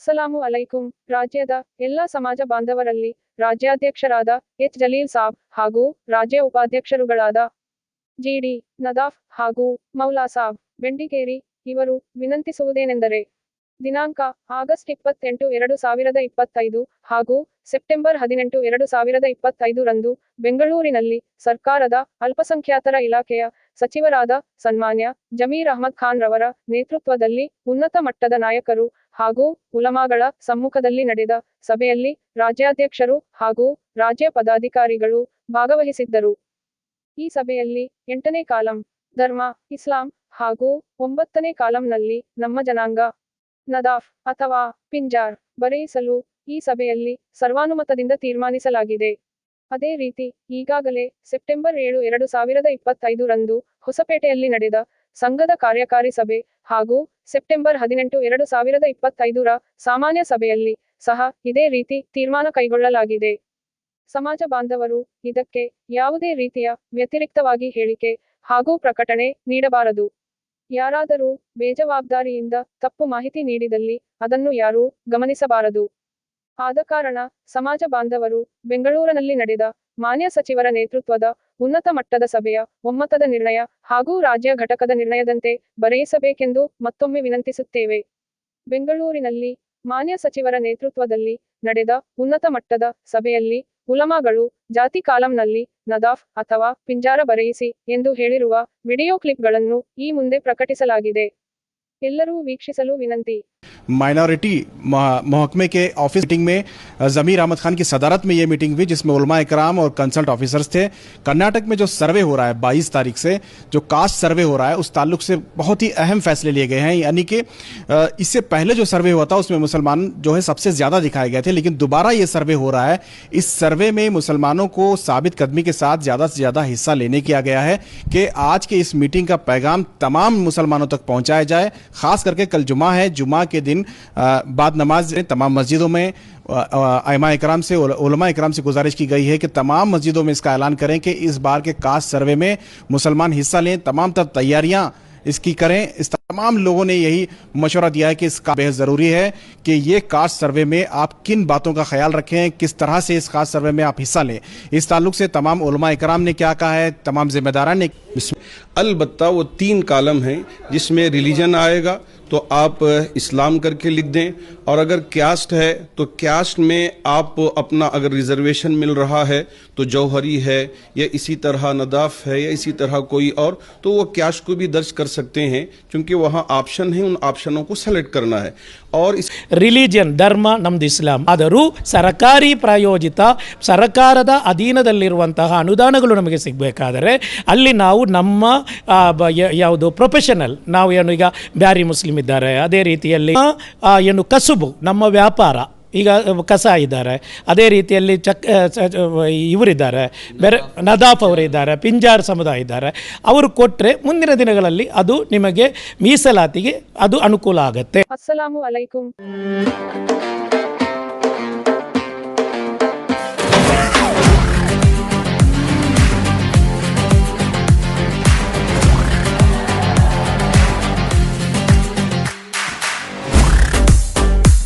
ಅಸ್ಸಲಾಮು ಅಲೈಕುಂ ರಾಜ್ಯದ ಎಲ್ಲ ಸಮಾಜ ಬಾಂಧವರಲ್ಲಿ ರಾಜ್ಯಾಧ್ಯಕ್ಷರಾದ ಎಚ್. ಜಲೀಲ್ ಸಾಬ್ ಹಾಗೂ ರಾಜ್ಯ ಉಪಾಧ್ಯಕ್ಷರುಗಳಾದ ಜಿಡಿ ನದಾಫ್ ಹಾಗೂ ಮೌಲಾ ಸಾಬ್ ಬೆಂಡಿಗೇರಿ ಇವರು ವಿನಂತಿಸುವುದೇನೆಂದರೆ ದಿನಾಂಕ ಆಗಸ್ಟ್ ಇಪ್ಪತ್ತೆಂಟು ಎರಡು ಸಾವಿರದ ಇಪ್ಪತ್ತೈದು ಹಾಗೂ ಸೆಪ್ಟೆಂಬರ್ ಹದಿನೆಂಟು ಎರಡು ಸಾವಿರದ ಇಪ್ಪತ್ತೈದು ರಂದು ಬೆಂಗಳೂರಿನಲ್ಲಿ ಸರ್ಕಾರದ ಅಲ್ಪಸಂಖ್ಯಾತರ ಇಲಾಖೆಯ ಸಚಿವರಾದ ಸನ್ಮಾನ್ಯ ಜಮೀರ್ ಅಹಮದ್ ಖಾನ್ ರವರ ನೇತೃತ್ವದಲ್ಲಿ ಉನ್ನತ ಮಟ್ಟದ ನಾಯಕರು ಹಾಗೂ ಉಲಮಾಗಳ ಸಮ್ಮುಖದಲ್ಲಿ ನಡೆದ ಸಭೆಯಲ್ಲಿ ರಾಜ್ಯಾಧ್ಯಕ್ಷರು ಹಾಗೂ ರಾಜ್ಯ ಪದಾಧಿಕಾರಿಗಳು ಭಾಗವಹಿಸಿದ್ದರು. ಈ ಸಭೆಯಲ್ಲಿ ಎಂಟನೇ ಕಾಲಂ ಧರ್ಮ, ಇಸ್ಲಾಂ ಹಾಗೂ ಒಂಬತ್ತನೇ ಕಾಲಂನಲ್ಲಿ ನಮ್ಮ ಜನಾಂಗ ನದಾಫ್ ಅಥವಾ ಪಿಂಜಾರ್ ಬರೆಯಿಸಲು ಈ ಸಭೆಯಲ್ಲಿ ಸರ್ವಾನುಮತದಿಂದ ತೀರ್ಮಾನಿಸಲಾಗಿದೆ. ಅದೇ ರೀತಿ ಈಗಾಗಲೇ ಸೆಪ್ಟೆಂಬರ್ ಏಳು, ಎರಡು ಸಾವಿರದ ಇಪ್ಪತ್ತೈದು ರಂದು ಹೊಸಪೇಟೆಯಲ್ಲಿ ನಡೆದ ಸಂಘದ ಕಾರ್ಯಕಾರಿ ಸಭೆ ಹಾಗೂ ಸೆಪ್ಟೆಂಬರ್ ಹದಿನೆಂಟು, ಎರಡು ಸಾವಿರದ ಇಪ್ಪತ್ತೈದರ ಸಾಮಾನ್ಯ ಸಭೆಯಲ್ಲಿ ಸಹ ಇದೇ ರೀತಿ ತೀರ್ಮಾನ ಕೈಗೊಳ್ಳಲಾಗಿದೆ. ಸಮಾಜ ಬಾಂಧವರು ಇದಕ್ಕೆ ಯಾವುದೇ ರೀತಿಯ ವ್ಯತಿರಿಕ್ತವಾಗಿ ಹೇಳಿಕೆ ಹಾಗೂ ಪ್ರಕಟಣೆ ನೀಡಬಾರದು. ಯಾರಾದರೂ ಬೇಜವಾಬ್ದಾರಿಯಿಂದ ತಪ್ಪು ಮಾಹಿತಿ ನೀಡಿದಲ್ಲಿ ಅದನ್ನು ಯಾರೂ ಗಮನಿಸಬಾರದು. ಆದ ಕಾರಣ ಸಮಾಜ ಬಾಂಧವರು ಬೆಂಗಳೂರಿನಲ್ಲಿ ನಡೆದ ಮಾನ್ಯ ಸಚಿವರ ನೇತೃತ್ವದ ಉನ್ನತ ಮಟ್ಟದ ಸಭೆಯ, ಒಮ್ಮತದ ನಿರ್ಣಯ ಹಾಗೂ ರಾಜ್ಯ ಘಟಕದ ನಿರ್ಣಯದಂತೆ ಬರೆಯಿಸಬೇಕೆಂದು ಮತ್ತೊಮ್ಮೆ ವಿನಂತಿಸುತ್ತೇವೆ. ಬೆಂಗಳೂರಿನಲ್ಲಿ ಮಾನ್ಯ ಸಚಿವರ ನೇತೃತ್ವದಲ್ಲಿ ನಡೆದ ಉನ್ನತ ಮಟ್ಟದ ಸಭೆಯಲ್ಲಿ ಉಲಮಾಗಳು ಜಾತಿ ಕಾಲಂನಲ್ಲಿ ನದಾಫ್ ಅಥವಾ ಪಿಂಜಾರ ಬರೆಯಿಸಿ ಎಂದು ಹೇಳಿರುವ ವಿಡಿಯೋ ಕ್ಲಿಪ್ಗಳನ್ನು ಈ ಮುಂದೆ ಪ್ರಕಟಿಸಲಾಗಿದೆ. ಎಲ್ಲರೂ ವೀಕ್ಷಿಸಲು ವಿನಂತಿ. माइनॉरिटी महकमे के ऑफ़िस मीटिंग में ज़मीर अहमद खान की सदारत में ये मीटिंग हुई, जिसमें उलमा कराम और कंसल्ट ऑफिसर्स थे। कर्नाटक में जो सर्वे हो रहा है 22 तारीख से, जो कास्ट सर्वे हो रहा है, उस ताल्लुक से बहुत ही अहम फैसले लिए गए हैं। यानी कि इससे पहले जो सर्वे हुआ था, उसमें मुसलमान जो है सबसे ज़्यादा दिखाए गए थे, लेकिन दोबारा ये सर्वे हो रहा है। इस सर्वे में मुसलमानों को साबित कदमी के साथ ज़्यादा से ज़्यादा हिस्सा लेने किया गया है कि आज के इस मीटिंग का पैगाम तमाम मुसलमानों तक पहुँचाया जाए। खास करके कल जुमा है जुमा के दिन अ, बाद नमाज़ तमाम मस्जिदों में अमा इकराम से उलमा इकराम से गुजारिश की गई है कि तमाम मस्जिदों में इसका ऐलान करें कि इस बार के कास्ट सर्वे में मुसलमान हिस्सा लें तमाम तर तैयारियाँ इसकी करें। इस तमाम लोगों ने यही मशवरा दिया है कि इसका बेहद ज़रूरी है कि ये कास्ट सर्वे में आप किन बातों का ख्याल रखें किस तरह से इस कास्ट सर्वे में आप हिस्सा लें। इस ताल्लुक से तमाम उलमा इकराम ने क्या कहा है तमाम जिम्मेदारान ने अलबत्ता वो तीन कालम हैं जिसमें रिलीजन आएगा तो आप इस्लाम करके लिख दें और अगर क्यास्ट है तो क्यास्ट में आप अपना अगर रिजर्वेशन मिल रहा है तो जौहरी है या इसी तरह नदाफ है या इसी तरह कोई और तो वो क्यास्ट को भी दर्ज कर सकते हैं क्योंकि वहाँ ऑप्शन है उन ऑप्शनों को सेलेक्ट करना है और इस ರಿಲಿಜಿಯನ್ ಧರ್ಮ ನಮ್ದು ಇಸ್ಲಾಂ ಆದರೂ ಸರಕಾರಿ ಪ್ರಾಯೋಜಿತ ಸರ್ಕಾರದ ಅಧೀನದಲ್ಲಿರುವಂತಹ ಅನುದಾನಗಳು ನಮಗೆ ಸಿಗಬೇಕಾದರೆ ಅಲ್ಲಿ ನಾವು ನಮ್ಮ ಆ, ಬ- ಯ- ಯಾವುದು ಪ್ರೊಫೆಷನಲ್ ನಾವು ಏನು ಈಗ ಬ್ಯಾರಿ ಮುಸ್ಲಿಂ ಇದ್ದಾರೆ. ಅದೇ ರೀತಿಯಲ್ಲಿ ಏನು ಕಸುಬು, ನಮ್ಮ ವ್ಯಾಪಾರ, ಈಗ ಕಸ ಇದ್ದಾರೆ. ಅದೇ ರೀತಿಯಲ್ಲಿ ಚಕ್ ಇವರಿದ್ದಾರೆ. ಬೇರೆ ನದಾಫ್ ಅವರಿದ್ದಾರೆ, ಪಿಂಜಾರ್ ಸಮುದಾಯ ಇದ್ದಾರೆ. ಅವರು ಕೊಟ್ಟರೆ ಮುಂದಿನ ದಿನಗಳಲ್ಲಿ ಅದು ನಿಮಗೆ ಮೀಸಲಾತಿಗೆ ಅದು ಅನುಕೂಲ ಆಗುತ್ತೆ. ಅಸ್ಸಲಾಮು ಅಲೈಕುಂ